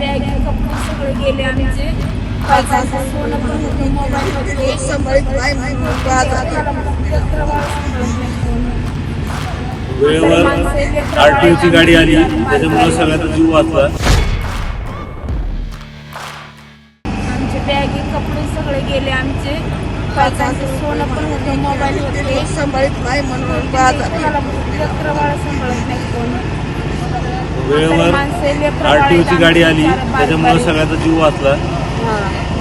गेले आमचे होते सांभाळत नाही म्हणून बाजार वेळेवर आरटीओची गाडी आली. त्याच्यामुळे सगळ्याचा जीव वाचला. आमचे बॅगी कपडे सगळे गेले आमचे. सोनं पण होतं मोबाईल होते सांभाळत नाही म्हणून बाजार नाही कोण वेळेवर आरटीओची गाडी आली त्याच्यामुळे सगळ्याचा जीव वाचला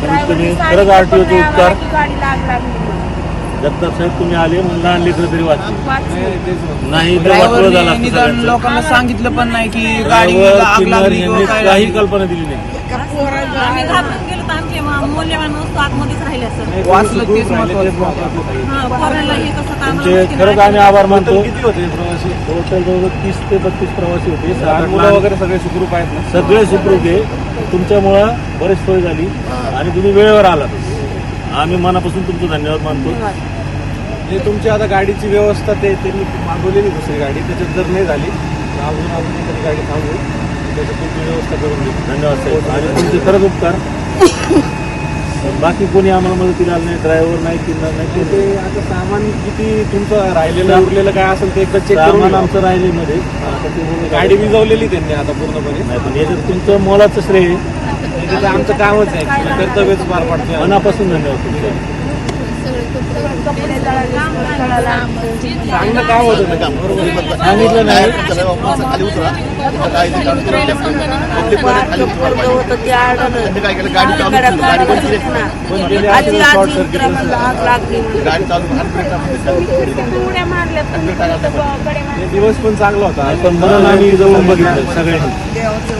खरंच पण RTO चे नाही उपकार. गाडी जगताप साहेब तुम्ही आले म्हणून लहान लेकरं तरी वाचली. नाही तर वाचलं झालं असतं सगळ्यांचं. लोकांना सांगितलं पण नाही की ड्रायव्हर, किन्नर यांनी काय काही. कल्पना दिली नाही आम्ही घाबरून गेलो तर आमचे मा- मौल्यवान वस्तू आतमध्येच राहिल्या सर वाचलं तेच महत्वाचं पोरांना हे कसं तर आम्हाला तुमचे मुश्किल खरंच. आम्ही आभार मानतो. किती होते प्रवासी? टोटल जवळ तीस ते बत्तीस प्रवासी होते. मुलं वगैरे सगळे सुखरूप आहेत सगळे सुखरूप आहे. तुमच्यामुळं बरेच सोय झाली आणि तुम्ही वेळेवर आलात. आम्ही मनापासून तुमचं धन्यवाद मानतो. जे तुमची आता गाडीची व्यवस्था ते त्यांनी मागवलेली दुसरी गाडी. त्याच्यात जर नाही झाली तर अजून आपण एखादी गाडी थांबवू. तुमची व्यवस्था करून देऊ धन्यवाद साहेब. आणि तुमचे खरंच उपकार. बाकी कोणी आम्हाला मदतीला आलं नाही ड्रायव्हर नाही किन्नर नाही ते आता सामान किती तुमचं राहिलेलं उरलेलं काय असेल ते एकदा चेक करून. आमचं राहिले मध्ये आता ते बोलले गाडी विजवलेली त्यांनी आता पूर्णपणे. नाही पण याच्यात तुमचं मोलाचं श्रेय आमचं कामच आहे. कर्तव्यच पार पडतोय. मनापासून धन्यवाद तुमचं कपडे जळाले, जळालं आमचं. चांगलं काम होतं सांगितलं नाही. काय केलं? गाडी चालू. गाडी चालू दिवस पण चांगला होता. पण म्हणून आम्ही जवळून बघितलं सगळ्यांनी.